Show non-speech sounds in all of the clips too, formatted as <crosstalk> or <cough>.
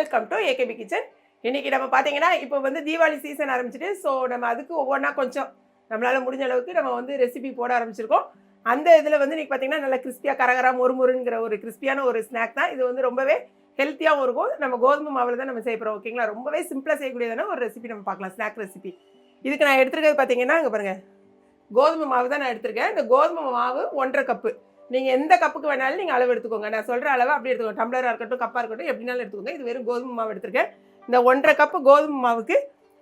Welcome to AKP kitchen இன்னைக்கு நம்ம பார்த்தீங்கன்னா இப்போ வந்து தீபாவளி சீசன் ஆரம்பிச்சிட்டு ஸோ நம்ம அதுக்கு ஒவ்வொன்றா கொஞ்சம் நம்மளால் முடிஞ்ச அளவுக்கு நம்ம வந்து ரெசிபி போட ஆரம்பிச்சிருக்கோம். அந்த இதில் வந்து இன்னைக்கு பார்த்தீங்கன்னா நல்லா கிறிஸ்பியாக கரகரா மொறுமொறுங்கிற ஒரு கிறிஸ்பியான ஒரு ஸ்நாக் தான். இது வந்து ரொம்பவே ஹெல்த்தியாகவும் இருக்கும். நம்ம கோதுமை மாவில் தான் நம்ம செய்யப்படுறோம் ஓகேங்களா ரொம்பவே சிம்பிளாக செய்யக்கூடியதான ஒரு ரெசிபி நம்ம பார்க்கலாம் ஸ்நாக் ரெசிபி இதுக்கு நான் எடுத்துருக்கிறது பார்த்தீங்கன்னா அங்கே பாருங்கள் கோதுமை மாவு தான் நான் எடுத்திருக்கேன். இந்த கோதுமை மாவு ஒன்றரை கப்பு நீங்கள் எந்த கப்புக்கு வேணாலும் நீங்கள் அளவு எடுத்துக்கோங்க. நான் சொல்கிற அளவு அப்படி எடுத்துக்கோங்க. டம்ளராக இருக்கட்டும் கப்பாக இருக்கட்டும் எப்படினாலும் எடுத்துக்கோங்க. இது வெறும் கோதுமை மாவு எடுத்துருக்கேன். இந்த ஒன்றரை கப்பு கோதுமை மாவுக்கு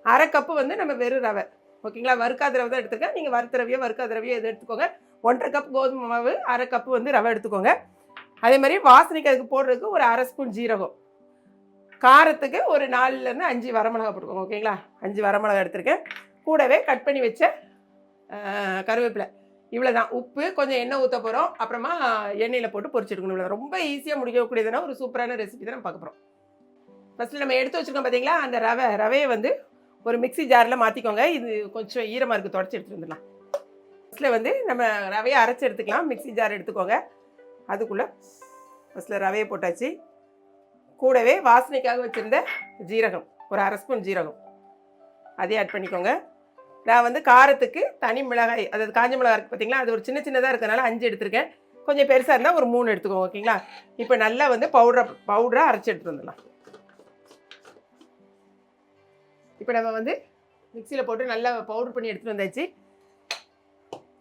அரை கப்பு வந்து நம்ம வெறும் ரவை. ஓகேங்களா வறுக்காத ரவை தான் எடுத்துருக்கேன். நீங்கள் வறுத்த ரவையோ வறுக்காத ரவையோ எது எடுத்துக்கோங்க. ஒன்றரை கப் கோதுமை மாவு அரை கப்பு வந்து ரவை எடுத்துக்கோங்க. அதே மாதிரி வாசனைக்கு அதுக்கு போடுறதுக்கு ஒரு அரை ஸ்பூன் ஜீரகம். காரத்துக்கு ஒரு நாலுலேருந்து அஞ்சு வரமிளகா போட்டுக்கோங்க. ஓகேங்களா அஞ்சு வரமிளகா எடுத்திருக்கேன். கூடவே கட் பண்ணி வச்ச கருவேப்பிலை. இவ்வளோ தான் உப்பு கொஞ்சம் எண்ணெய் ஊற்ற போகிறோம் அப்புறமா எண்ணெயில் போட்டு பொரிச்சிருக்கணும் இவ்வளோ ரொம்ப ஈஸியாக முடிக்கக்கூடியதுனா ஒரு சூப்பரான ரெசிபி தான் பார்க்க போகிறோம் ஃபஸ்ட்டு நம்ம எடுத்து வச்சுருக்கோம் பார்த்தீங்களா அந்த ரவை ரவையை வந்து ஒரு மிக்ஸி ஜாரில் மாற்றிக்கோங்க இது கொஞ்சம் ஈரமாக இருக்குது தொடச்சி எடுத்துகிட்டு வந்துடலாம். ஃபஸ்ட்டில் வந்து நம்ம ரவையை அரைச்சி எடுத்துக்கலாம். மிக்ஸி ஜார் எடுத்துக்கோங்க. அதுக்குள்ளே ஃபஸ்ட்டில் ரவையை போட்டாச்சு. கூடவே வாசனைக்காக வச்சுருந்த ஜீரகம். ஒரு அரை ஸ்பூன் ஜீரகம். அதையும் ஆட் பண்ணிக்கோங்க. நான் வந்து காரத்துக்கு தனி மிளகாய் அதாவது காஞ்ச மிளகாய் இருக்குது பார்த்தீங்களா அது ஒரு சின்ன சின்னதாக இருக்கனால அஞ்சு எடுத்திருக்கேன். கொஞ்சம் பெருசாக இருந்தால் ஒரு மூணு எடுத்துக்கோங்க ஓகேங்களா? இப்போ நல்லா வந்து பவுடரை பவுடராக அரைச்சி எடுத்துட்டு வந்துடலாம் இப்போ நம்ம வந்து மிக்சியில் போட்டு நல்லா பவுடர் பண்ணி எடுத்துகிட்டு வந்தாச்சு.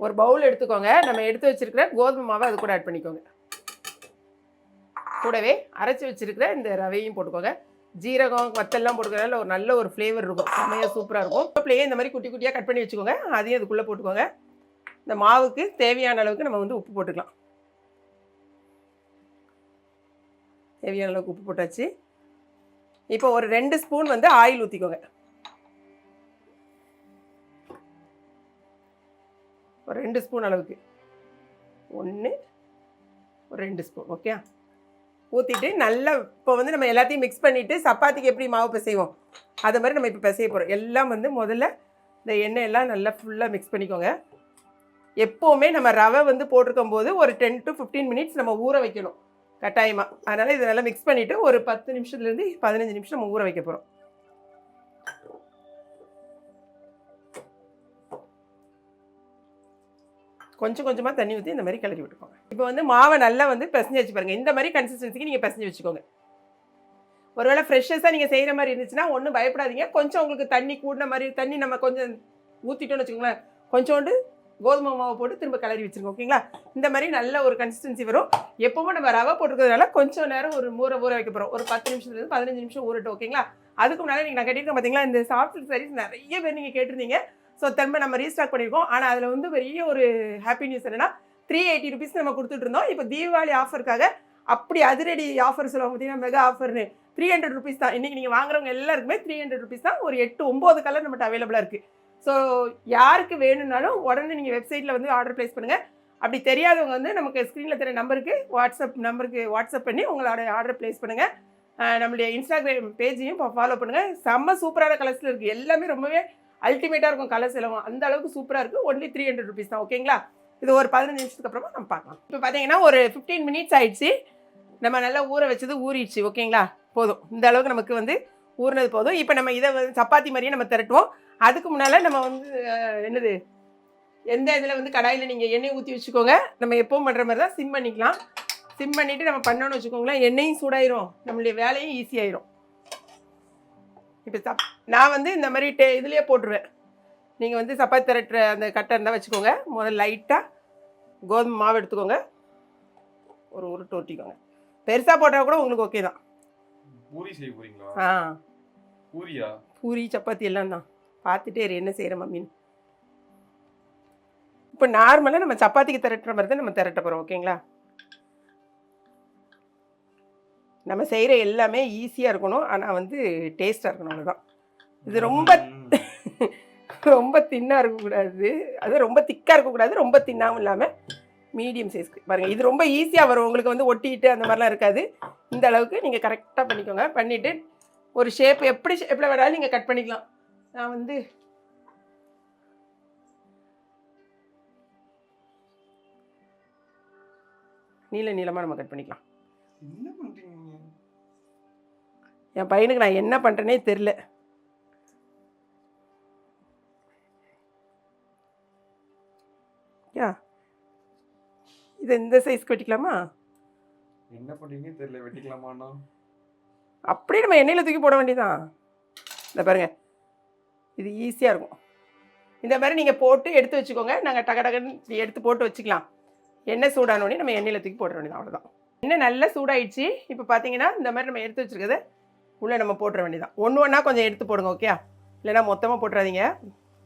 ஒரு பவுல் எடுத்துக்கோங்க. நம்ம எடுத்து வச்சிருக்கிற கோதுமை மாவை அது கூட ஆட் பண்ணிக்கோங்க. கூடவே அரைச்சி வச்சுருக்கிற இந்த ரவையும் போட்டுக்கோங்க. ஜீரகம் வத்தெல்லாம் போட்டுக்கிறதுனால ஒரு நல்ல ஒரு ஃப்ளேவர் இருக்கும். செம்மையாக சூப்பராக இருக்கும். பிள்ளையே இந்த மாதிரி குட்டி குட்டியாக கட் பண்ணி வச்சுக்கோங்க. அதையும் அதுக்குள்ளே போட்டுக்கோங்க. இந்த மாவுக்கு தேவையான அளவுக்கு நம்ம வந்து உப்பு போட்டுக்கலாம். தேவையான அளவுக்கு உப்பு போட்டாச்சு. இப்போ ஒரு ரெண்டு ஸ்பூன் வந்து ஆயில் ஊற்றிக்கோங்க ஒரு ரெண்டு ஸ்பூன் அளவுக்கு. ஒன்று ஒரு ரெண்டு ஸ்பூன் ஓகே ஊற்றிட்டு நல்லா இப்போ வந்து நம்ம எல்லாத்தையும் மிக்ஸ் பண்ணிவிட்டு சப்பாத்திக்கு எப்படி மாவு பிசைவோம்? அது மாதிரி நம்ம இப்போ பிசைய போகிறோம் எல்லாம் வந்து முதல்ல இந்த எண்ணெய் எல்லாம் நல்லா ஃபுல்லாக மிக்ஸ் பண்ணிக்கோங்க. எப்போவுமே நம்ம ரவை வந்து போட்டிருக்கும் போது ஒரு டென் டு ஃபிஃப்டீன் மினிட்ஸ் நம்ம ஊற வைக்கணும். கட்டாயமாக அதனால் இதை நல்லா மிக்ஸ் பண்ணிவிட்டு ஒரு பத்து நிமிஷத்துலேருந்து பதினஞ்சு நிமிஷம் நம்ம ஊற வைக்க போகிறோம் கொஞ்சம் கொஞ்சமாக தண்ணி ஊற்றி இந்த மாதிரி கிளறி விட்டுக்கோங்க. இப்போ வந்து மாவை நல்லா வந்து பிசைஞ்சு வச்சு பாருங்கள் இந்த மாதிரி கன்சிஸ்டன்சிக்கு நீங்கள் பிசைஞ்சு வச்சுக்கோங்க. ஒருவேளை ஃப்ரெஷ்ஷஸாக நீங்கள் செய்கிற மாதிரி இருந்துச்சுன்னா ஒன்றும் பயப்படாதீங்க. கொஞ்சம் உங்களுக்கு தண்ணி கூடின மாதிரி தண்ணி நம்ம கொஞ்சம் ஊற்றிட்டோம்னு வச்சுக்கோங்களேன். கொஞ்சோண்டு கோதுமை மாவை போட்டு திரும்ப கிளறி வச்சுருங்க. ஓகேங்களா இந்த மாதிரி நல்ல ஒரு கன்சிஸ்டன்சி வரும். எப்போவும் நம்ம ரவை போட்டுருக்கிறதுனால கொஞ்சம் நேரம் ஒரு ஊற ஊற வைக்க போகிறோம் ஒரு பத்து நிமிஷத்துலேருந்து பதினஞ்சு நிமிஷம் ஊறட்டும். ஓகேங்களா அதுக்கு முன்னாடி நீங்கள் நான் கேட்டிருக்கேன் பார்த்தீங்களா இந்த சாஃப்ட் சாரீஸ் நிறைய பேர் நீங்கள் கேட்டிருந்தீங்க. ஸோ திரும்ப நம்ம ரீஸ்டாக் பண்ணியிருக்கோம் ஆனால் அதில் வந்து பெரிய ஒரு ஹாப்பி நியூஸ் என்னன்னா த்ரீ எயிட்டி ருபீஸ் நம்ம கொடுத்துட்டு இருந்தோம். இப்போ தீபாவளி ஆஃபருக்காக அப்படி அதிரடி ஆஃபர் சொல்லுவாங்க பார்த்தீங்கன்னா மெகா ஆஃபர்னு த்ரீ ஹண்ட்ரட் ருபீஸ் தான். இன்றைக்கி நீங்கள் வாங்குறவங்க எல்லாருக்குமே த்ரீ ஹண்ட்ரட் ருபீஸ் தான். ஒரு எட்டு ஒம்பது கலர் நம்மகிட்ட அவைலபிளாக இருக்குது ஸோ யாருக்கு வேணும்னாலும் உடனே நீங்கள் வெப்சைட்டில் வந்து ஆர்டர் ப்ளேஸ் பண்ணுங்கள் அப்படி தெரியாதவங்க வந்து நமக்கு ஸ்க்ரீனில் தெரிய நம்பருக்கு வாட்ஸ்அப் நம்பருக்கு வாட்ஸ்அப் பண்ணி உங்களோட ஆர்டர் ப்ளேஸ் பண்ணுங்கள் நம்மளுடைய இன்ஸ்டாகிராம் பேஜையும் ஃபாலோ பண்ணுங்கள் செம்ம சூப்பரான கலர்ஸில் இருக்குது எல்லாமே ரொம்பவே அல்டிமேட்டாக இருக்கும் கலர் செலவும். அந்த அளவுக்கு சூப்பராக இருக்குது ஒன்லி த்ரீ ஹண்ட்ரட் ருபீஸ் தான். ஓகேங்களா இது ஒரு பதினஞ்சு நிமிஷத்துக்கு அப்புறமா நம்ம பார்க்கலாம். இப்போ பார்த்தீங்கன்னா ஒரு ஃபிஃப்டீன் மினிட்ஸ் ஆயிடுச்சு. நம்ம நல்லா ஊற வச்சது ஊறிடுச்சு. ஓகேங்களா போதும். இந்த அளவுக்கு நமக்கு வந்து ஊறினது போதும். இப்போ நம்ம இதை வந்து சப்பாத்தி மாதிரியே நம்ம திரட்டுவோம். அதுக்கு முன்னால் நம்ம வந்து என்னது? எந்த இதில் வந்து கடாயில் நீங்கள் எண்ணெய் ஊற்றி வச்சுக்கோங்க. நம்ம எப்போவும் பண்ணுற மாதிரி தான் சிம் பண்ணிக்கலாம். சிம் பண்ணிவிட்டு நம்ம பண்ணோன்னு வச்சுக்கோங்களேன் எண்ணெயும் சூடாயிரும். நம்மளுடைய வேலையும் ஈஸியாயிரும் இப்போ சப் நான் வந்து இந்த மாதிரி டே இதுலேயே போட்டுருவேன். நீங்கள் வந்து சப்பாத்தி திரட்டுற அந்த கட்டை இருந்தால் வச்சுக்கோங்க. முதல்ல லைட்டாக கோதுமை மாவு எடுத்துக்கோங்க. ஒரு உருட்டு ஒட்டிக்கோங்க. பெருசாக போட்டால் கூட உங்களுக்கு ஓகே தான். பூரி செய்ய போறீங்களா? ஆ. பூரியா? பூரி சப்பாத்தி எல்லாம் தான். பார்த்துட்டே என்ன செய்கிற மம்மின்னு இப்போ நார்மலாக நம்ம சப்பாத்திக்கு திரட்டுற மாதிரி தான் நம்ம திரட்ட போகிறோம் ஓகேங்களா நம்ம செய்கிற எல்லாமே ஈஸியாக இருக்கணும். ஆனால் வந்து டேஸ்ட்டாக இருக்கணும் அவ்வளோதான் இது ரொம்ப. <laughs> ரொம்ப தின்னாக இருக்கக்கூடாது. அது ரொம்ப திக்காக இருக்கக்கூடாது. ரொம்ப தின்னாகவும் இல்லாமல் மீடியம் சைஸ்க்கு பாருங்கள் இது ரொம்ப ஈஸியாக வரும். உங்களுக்கு வந்து ஒட்டிட்டு அந்த மாதிரிலாம் இருக்காது. இந்த அளவுக்கு நீங்கள் கரெக்டாக பண்ணிக்கோங்க. பண்ணிவிட்டு ஒரு ஷேப் எப்படி ஷேப்பில் வேணாலும் நீங்கள் கட் பண்ணிக்கலாம். நான் வந்து நீல நீளமாக நம்ம கட் பண்ணிக்கலாம்? என் பையனுக்கு நான் என்ன பண்ணுறேனே தெரில யா இது இந்த சைஸ்க்கு வெட்டிக்கலாமா? என்ன பண்றீங்க தெரியல வெட்டிக்கலாமாண்ணா அப்படியே நம்ம எண்ணெயில் தூக்கி போட வேண்டியதான் இந்த பாருங்க இது ஈஸியாக இருக்கும். இந்த மாதிரி நீங்கள் போட்டு எடுத்து வச்சுக்கோங்க. நாங்கள் டக டகன்னு எடுத்து போட்டு வச்சுக்கலாம். எண்ணெய் சூடானோடனே நம்ம எண்ணெயில் தூக்கி போட வேண்டியதான் அவ்வளோதான் எண்ணெய் நல்லா சூடாயிடுச்சு. இப்போ பார்த்தீங்கன்னா இந்த மாதிரி நம்ம எடுத்து வச்சுருக்கதை உள்ளே நம்ம போட்டுற வேண்டியதான் ஒன்று ஒன்றா கொஞ்சம் எடுத்து போடுங்க ஓகே இல்லைன்னா மொத்தமாக போட்டுறாதீங்க.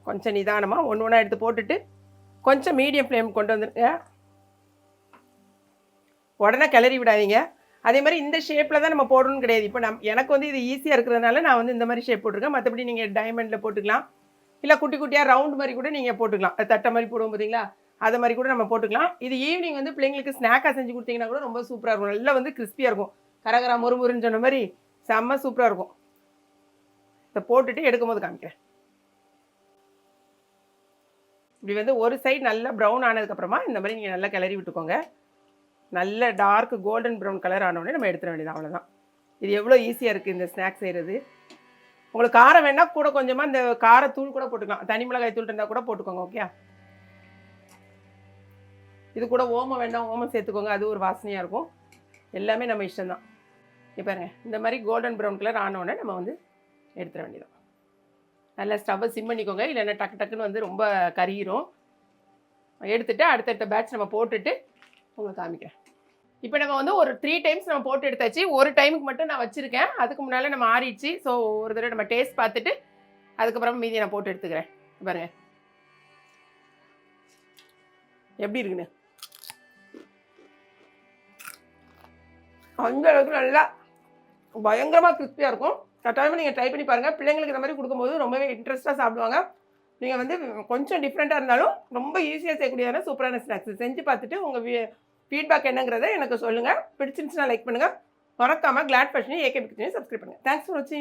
கொஞ்சம் நிதானமாக ஒன்று ஒன்றா எடுத்து போட்டுட்டு கொஞ்சம் மீடியம் ஃப்ளேம் கொண்டு வந்துருங்க. உடனே கிளறி விடாதீங்க. அதே மாதிரி இந்த ஷேப்பில் தான் நம்ம போடணும்னு கிடையாது. இப்போ நம் எனக்கு வந்து இது ஈஸியாக இருக்கிறதுனால நான் வந்து இந்த மாதிரி ஷேப் போட்டிருக்கேன். மற்றபடி நீங்கள் டைமண்டில் போட்டுக்கலாம். இல்லை குட்டி குட்டியாக ரவுண்ட் மாதிரி கூட நீங்கள் போட்டுக்கலாம். அது தட்டை மாதிரி போடுவோம் பார்த்தீங்களா அதை மாதிரி கூட நம்ம போட்டுக்கலாம். இது ஈவினிங் வந்து பிள்ளைங்களுக்கு ஸ்நாக்காக செஞ்சு கொடுத்தீங்கன்னா கூட ரொம்ப சூப்பராக இருக்கும். நல்லா வந்து கிறிஸ்பியாக இருக்கும். கரகரா முறுமுறுன்னு சொன்ன மாதிரி செம்ம சூப்பராக இருக்கும். இதை போட்டுட்டு எடுக்கும் போது காமிக்கிறேன். இப்படி வந்து ஒரு சைடு நல்லா ப்ரௌன் ஆனதுக்கப்புறமா இந்த மாதிரி நீங்கள் நல்லா கிளறி விட்டுக்கோங்க. நல்ல டார்க் கோல்டன் ப்ரௌன் கலர் ஆனவுடனே நம்ம எடுத்துட வேண்டியது அவ்வளோதான் இது எவ்வளோ ஈஸியாக இருக்குது இந்த ஸ்நாக்ஸ் செய்கிறது உங்களுக்கு காரம் வேணால் கூட கொஞ்சமாக இந்த காரத்தூள் கூட போட்டுக்கலாம். தனி மிளகாய் தூள் இருந்தால் கூட போட்டுக்கோங்க ஓகே இது கூட ஓமம் வேண்டாம் ஓமம் சேர்த்துக்கோங்க. அது ஒரு வாசனையாக இருக்கும். எல்லாமே நம்ம இஷ்டம்தான். இப்போ பாருங்க. இந்த மாதிரி கோல்டன் ப்ரௌன் கலர் ஆனோடனே நம்ம வந்து எடுத்துட வேண்டியதான் நல்லா ஸ்டவ்வை சிம் பண்ணிக்கோங்க. இல்லைன்னா டக்கு டக்குன்னு வந்து ரொம்ப கரியிரும் எடுத்துகிட்டு அடுத்தடுத்த பேட்ச் நம்ம போட்டுட்டு உங்களுக்கு காமிக்கிறேன். இப்போ நம்ம வந்து ஒரு த்ரீ டைம்ஸ் நம்ம போட்டு எடுத்தாச்சு. ஒரு டைமுக்கு மட்டும் நான் வச்சுருக்கேன். அதுக்கு முன்னால் நம்ம ஆறிடுச்சு. ஸோ ஒரு தடவை நம்ம டேஸ்ட் பார்த்துட்டு அதுக்கப்புறம் மீதியை நான் போட்டு எடுத்துக்கிறேன். பாருங்க. எப்படி இருக்குன்னு? அந்த அளவுக்கு நல்லா பயங்கரமாக கிறிஸ்பியாக இருக்கும். கட்டாயமாக நீங்கள் ட்ரை பண்ணி பாருங்கள் பிள்ளைங்களுக்கு இந்த மாதிரி கொடுக்கும்போது ரொம்பவே இன்ட்ரெஸ்ட்டாக சாப்பிடுவாங்க. நீங்கள் வந்து கொஞ்சம் டிஃப்ரெண்ட்டாக இருந்தாலும் ரொம்ப ஈஸியாக செய்யக்கூடியதான சூப்பரான ஸ்நாக்ஸ் செஞ்சு பார்த்துட்டு உங்கள் ஃபீட்பேக் என்னங்கிறத எனக்கு சொல்லுங்கள் பிடிச்சிருந்துச்சுன்னா லைக் பண்ணுங்கள் மறக்காமல் கிளாட் ஃபேஷனையும் ஏகே கிச்சனையும் சப்ஸ்கிரைப் பண்ணுங்கள் தேங்க்ஸ் ஃபார் வாட்சிங்